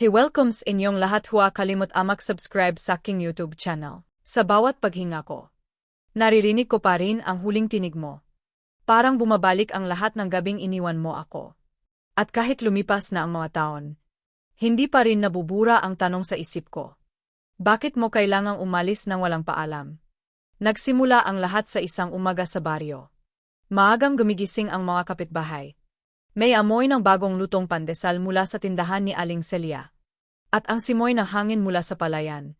He welcomes inyong lahat huwa kalimot amak subscribe sa aking YouTube channel. Sa bawat paghinga ko, naririnig ko pa rin ang huling tinig mo. Parang bumabalik ang lahat ng gabing iniwan mo ako. At kahit lumipas na ang mga taon, hindi pa rin nabubura ang tanong sa isip ko. Bakit mo kailangang umalis ng walang paalam? Nagsimula ang lahat sa isang umaga sa baryo. Maagang gumigising ang mga kapitbahay. May amoy ng bagong lutong pandesal mula sa tindahan ni Aling Celia. At ang simoy ng hangin mula sa palayan.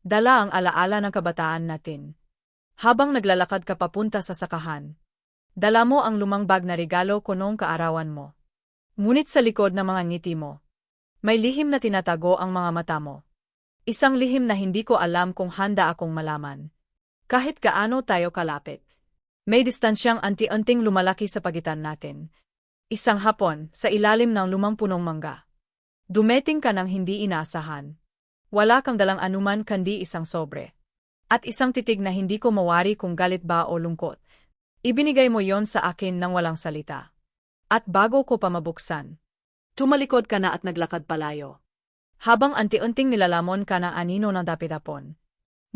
Dala ang alaala ng kabataan natin. Habang naglalakad ka papunta sa sakahan. Dala mo ang lumang bag na regalo ko noong kaarawan mo. Ngunit sa likod ng mga ngiti mo. May lihim na tinatago ang mga mata mo. Isang lihim na hindi ko alam kung handa akong malaman. Kahit gaano tayo kalapit. May distansyang anti-unting lumalaki sa pagitan natin. Isang hapon, sa ilalim ng lumang punong mangga. Dumeting ka ng hindi inaasahan. Wala kang dalang anuman kandi isang sobre. At isang titig na hindi ko mawari kung galit ba o lungkot. Ibinigay mo yon sa akin ng walang salita. At bago ko pa mabuksan, tumalikod ka na at naglakad palayo. Habang anti-unting nilalamon ka ng anino ng dapitapon.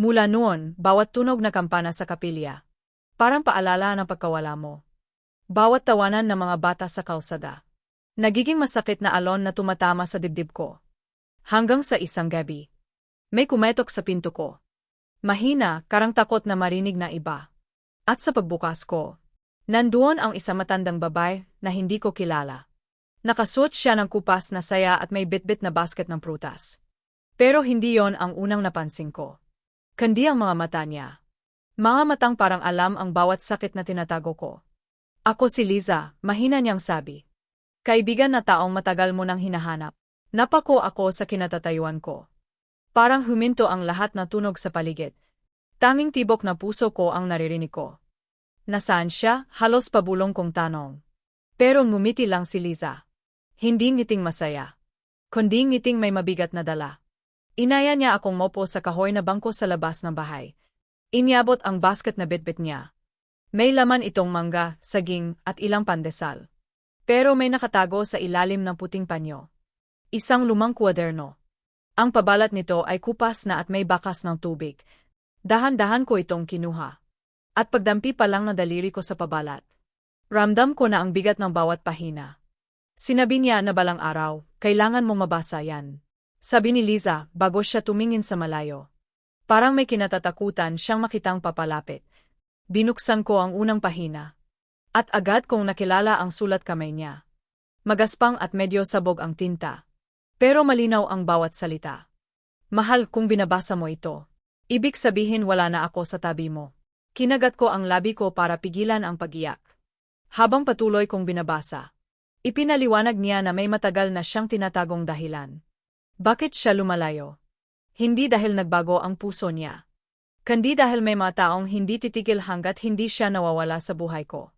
Mula noon, bawat tunog na kampana sa kapilya. Parang paalala ng pagkawala mo. Bawat tawanan ng mga bata sa kalsada. Nagiging masakit na alon na tumatama sa dibdib ko. Hanggang sa isang gabi. May kumetok sa pinto ko. Mahina, karang takot na marinig na iba. At sa pagbukas ko, nandoon ang isang matandang babay na hindi ko kilala. Nakasuot siya ng kupas na saya at may bitbit na basket ng prutas. Pero hindi yon ang unang napansin ko. Kandi ang mga mata niya. Mga matang parang alam ang bawat sakit na tinatago ko. Ako si Liza, mahina niyang sabi. Kaibigan na taong matagal mo nang hinahanap. Napako ako sa kinatatayuan ko. Parang huminto ang lahat na tunog sa paligid. Tanging tibok na puso ko ang naririnig ko. Nasaan siya? Halos pabulong kong tanong. Pero ngumiti lang si Liza. Hindi ngiting masaya. Kundi ngiting may mabigat na dala. Inaya niya akong mopo sa kahoy na bangko sa labas ng bahay. Inyabot ang basket na bitbit niya. May laman itong mangga, saging, at ilang pandesal. Pero may nakatago sa ilalim ng puting panyo. Isang lumang kwaderno. Ang pabalat nito ay kupas na at may bakas ng tubig. Dahan-dahan ko itong kinuha. At pagdampi pa lang na daliri ko sa pabalat. Ramdam ko na ang bigat ng bawat pahina. Sinabi niya na balang araw, kailangan mong mabasa yan. Sabi ni Liza, bago siya tumingin sa malayo. Parang may kinatatakutan siyang makitang papalapit. Binuksan ko ang unang pahina. At agad kong nakilala ang sulat kamay niya. Magaspang at medyo sabog ang tinta. Pero malinaw ang bawat salita. Mahal kung binabasa mo ito. Ibig sabihin wala na ako sa tabi mo. Kinagat ko ang labi ko para pigilan ang pagiyak. Habang patuloy kong binabasa. Ipinaliwanag niya na may matagal na siyang tinatagong dahilan. Bakit siya lumalayo? Hindi dahil nagbago ang puso niya. Kandi dahil may mga taong hindi titigil hanggat hindi siya nawawala sa buhay ko.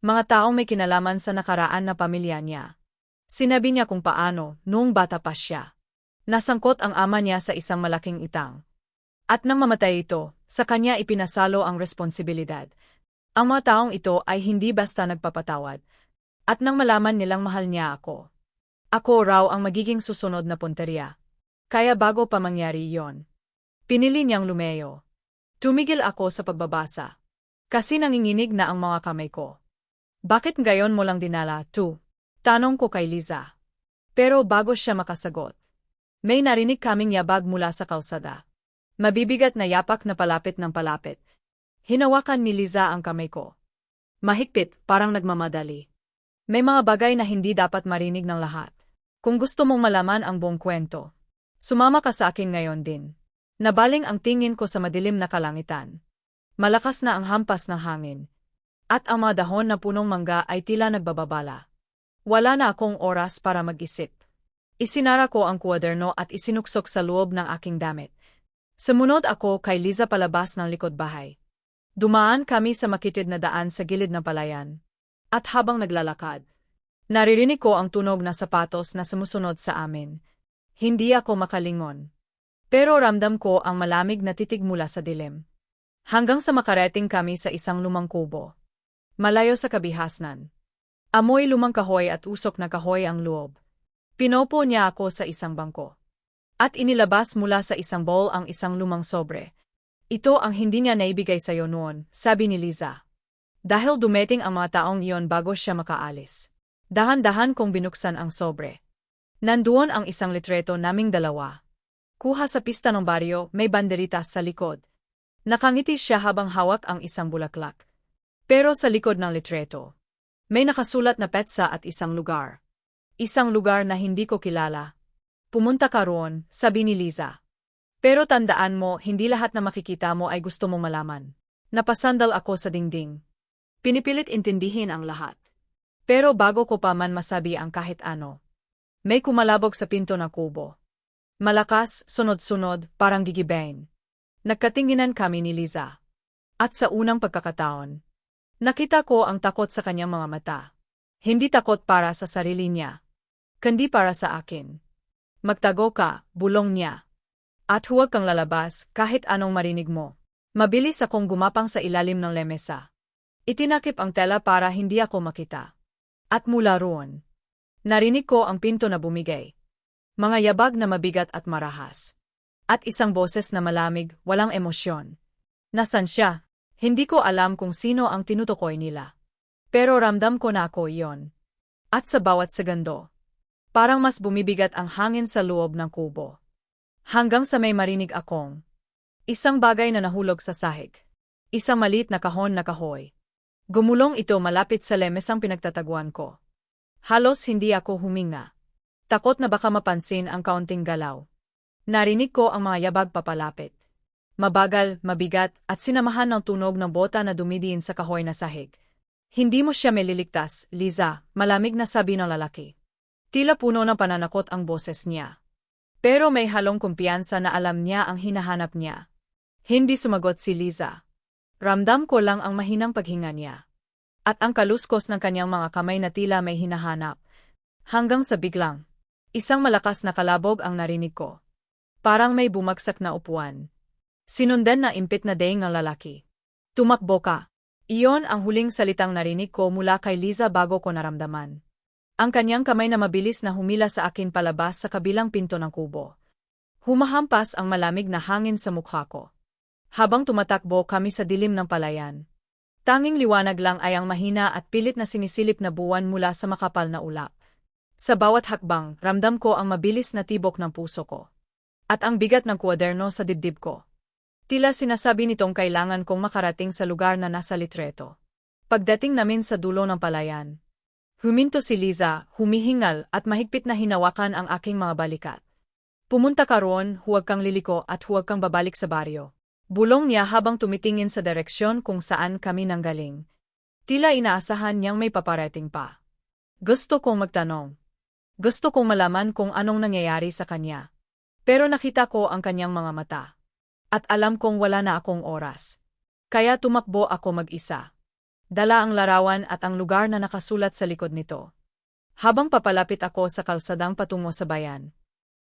Mga taong may kinalaman sa nakaraan na pamilya niya. Sinabi niya kung paano, noong bata pa siya. Nasangkot ang ama niya sa isang malaking itang. At nang mamatay ito, sa kanya ipinasalo ang responsibilidad. Ang mga taong ito ay hindi basta nagpapatawad. At nang malaman nilang mahal niya ako. Ako raw ang magiging susunod na punteriya. Kaya bago pa mangyari iyon. Pinili niyang lumeyo. Tumigil ako sa pagbabasa. Kasi nanginginig na ang mga kamay ko. Bakit gayon mo lang dinala, tu? Tanong ko kay Liza. Pero bago siya makasagot. May narinig kaming yabag mula sa kalsada. Mabibigat na yapak na palapit ng palapit. Hinawakan ni Liza ang kamay ko. Mahigpit, parang nagmamadali. May mga bagay na hindi dapat marinig ng lahat. Kung gusto mong malaman ang buong kwento, sumama ka sa akin ngayon din. Nabaling ang tingin ko sa madilim na kalangitan. Malakas na ang hampas ng hangin. At ang mga dahon na punong mangga ay tila nagbababala. Wala na akong oras para mag-isip. Isinara ko ang kwaderno at isinuksok sa loob ng aking damit. Sumunod ako kay Liza palabas ng likod bahay. Dumaan kami sa makitid na daan sa gilid ng palayan. At habang naglalakad, naririnig ko ang tunog na sapatos na sumusunod sa amin. Hindi ako makalingon. Pero ramdam ko ang malamig na titig mula sa dilim. Hanggang sa makarating kami sa isang lumang kubo. Malayo sa kabihasnan. Amoy lumang kahoy at usok na kahoy ang loob. Pinopo niya ako sa isang bangko. At inilabas mula sa isang bowl ang isang lumang sobre. Ito ang hindi niya naibigay sa'yo noon, sabi ni Liza. Dahil dumating ang mga taong iyon bago siya makaalis. Dahan-dahan kong binuksan ang sobre. Nandoon ang isang litreto naming dalawa. Kuha sa pista ng baryo, may banderitas sa likod. Nakangiti siya habang hawak ang isang bulaklak. Pero sa likod ng litreto, may nakasulat na petsa at isang lugar. Isang lugar na hindi ko kilala. Pumunta ka roon, sabi ni Liza. Pero tandaan mo, hindi lahat na makikita mo ay gusto mong malaman. Napasandal ako sa dingding. Pinipilit intindihin ang lahat. Pero bago ko pa man masabi ang kahit ano, may kumalabog sa pinto na kubo. Malakas, sunod-sunod, parang gigibain. Nagkatinginan kami ni Liza. At sa unang pagkakataon, nakita ko ang takot sa kanyang mga mata. Hindi takot para sa sarili niya, kundi para sa akin. Magtago ka, bulong niya. At huwag kang lalabas kahit anong marinig mo. Mabilis akong gumapang sa ilalim ng lemesa. Itinakip ang tela para hindi ako makita. At mula roon, narinig ko ang pinto na bumigay. Mga yabag na mabigat at marahas. At isang boses na malamig, walang emosyon. Nasan siya? Hindi ko alam kung sino ang tinutukoy nila. Pero ramdam ko na ako iyon. At sa bawat segundo, Parang mas bumibigat ang hangin sa loob ng kubo. Hanggang sa may marinig akong isang bagay na nahulog sa sahig. Isang malit na kahon na kahoy. Gumulong ito malapit sa lemesang pinagtataguan ko. Halos hindi ako huminga. Takot na baka mapansin ang kaunting galaw. Narinig ko ang mga yabag papalapit. Mabagal, mabigat, at sinamahan ng tunog ng bota na dumidiin sa kahoy na sahig. Hindi mo siya meliligtas, Liza, malamig na sabi ng lalaki. Tila puno ng pananakot ang boses niya. Pero may halong kumpiyansa na alam niya ang hinahanap niya. Hindi sumagot si Liza. Ramdam ko lang ang mahinang paghinga niya. At ang kaluskos ng kanyang mga kamay na tila may hinahanap. Hanggang sa biglang, isang malakas na kalabog ang narinig ko. Parang may bumagsak na upuan. Sinundan na impit na daing ng lalaki. Tumakbo ka. Iyon ang huling salitang narinig ko mula kay Liza bago ko naramdaman. Ang kanyang kamay na mabilis na humila sa akin palabas sa kabilang pinto ng kubo. Humahampas ang malamig na hangin sa mukha ko. Habang tumatakbo kami sa dilim ng palayan. Tanging liwanag lang ay ang mahina at pilit na sinisilip na buwan mula sa makapal na ulap. Sa bawat hakbang, ramdam ko ang mabilis na tibok ng puso ko. At ang bigat ng kwaderno sa dibdib ko. Tila sinasabi nitong kailangan kong makarating sa lugar na nasa litreto. Pagdating namin sa dulo ng palayan, Huminto si Liza, humihingal at mahigpit na hinawakan ang aking mga balikat. Pumunta ka roon, huwag kang liliko at huwag kang babalik sa baryo. Bulong niya habang tumitingin sa direksyon kung saan kami nanggaling. Tila inaasahan niyang may paparating pa. Gusto kong magtanong. Gusto kong malaman kung anong nangyayari sa kanya. Pero nakita ko ang kanyang mga mata. At alam kong wala na akong oras. Kaya tumakbo ako mag-isa. Dala ang larawan at ang lugar na nakasulat sa likod nito. Habang papalapit ako sa kalsadang patungo sa bayan,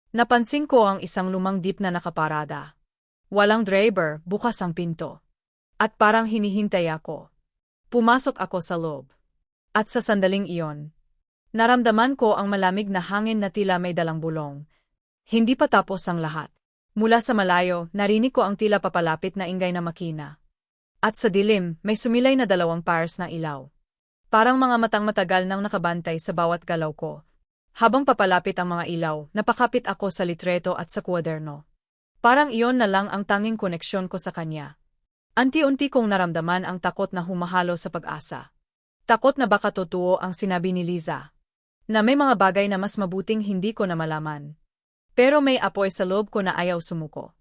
napansin ko ang isang lumang jeep na nakaparada. Walang driver, bukas ang pinto. At parang hinihintay ako. Pumasok ako sa loob. At sa sandaling iyon, naramdaman ko ang malamig na hangin na tila may dalang bulong. Hindi pa tapos ang lahat. Mula sa malayo, narinig ko ang tila papalapit na ingay na makina. At sa dilim, may sumilay na dalawang pars na ilaw. Parang mga matang matagal nang nakabantay sa bawat galaw ko. Habang papalapit ang mga ilaw, napakapit ako sa litreto at sa kwaderno. Parang iyon na lang ang tanging koneksyon ko sa kanya. Anti-unti kong naramdaman ang takot na humahalo sa pag-asa. Takot na baka totoo ang sinabi ni Liza. Na may mga bagay na mas mabuting hindi ko na malaman. Pero may apoy sa loob ko na ayaw sumuko.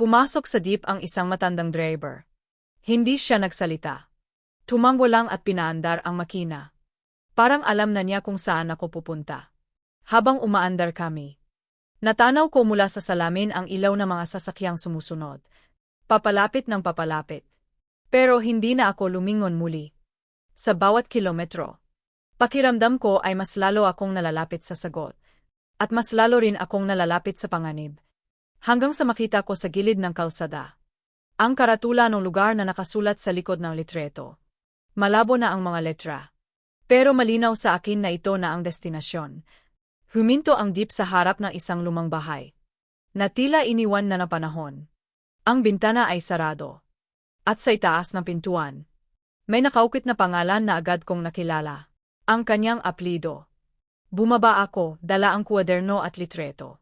Pumasok sa jeep ang isang matandang driver. Hindi siya nagsalita. Tumanggo lang at pinaandar ang makina. Parang alam na niya kung saan ako pupunta. Habang umaandar kami. Natanaw ko mula sa salamin ang ilaw ng mga sasakyang sumusunod. Papalapit ng papalapit. Pero hindi na ako lumingon muli. Sa bawat kilometro. Pakiramdam ko ay mas lalo akong nalalapit sa sagot. At mas lalo rin akong nalalapit sa panganib. Hanggang sa makita ko sa gilid ng kalsada ang karatula ng lugar na nakasulat sa likod ng litreto. Malabo na ang mga letra. Pero malinaw sa akin na ito na ang destinasyon. Huminto ang jeep sa harap ng isang lumang bahay. Na tila iniwan na na panahon. Ang bintana ay sarado. At sa itaas ng pintuan, may nakaukit na pangalan na agad kong nakilala. Ang kanyang aplido. Bumaba ako, dala ang kuwaderno at litreto.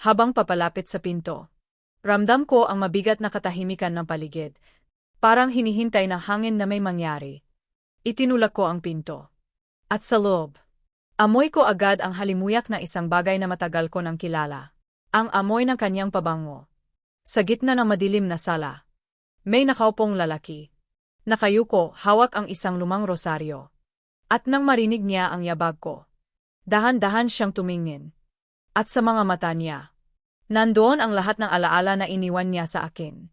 Habang papalapit sa pinto, ramdam ko ang mabigat na katahimikan ng paligid. Parang hinihintay ng hangin na may mangyari. Itinulak ko ang pinto. At sa loob, amoy ko agad ang halimuyak na isang bagay na matagal ko nang kilala. Ang amoy ng kanyang pabango. Sa gitna ng madilim na sala, may nakaupong lalaki. Nakayuko, hawak ang isang lumang rosaryo. At nang marinig niya ang yabag ko, dahan-dahan siyang tumingin. At sa mga mata niya, nandoon ang lahat ng alaala na iniwan niya sa akin.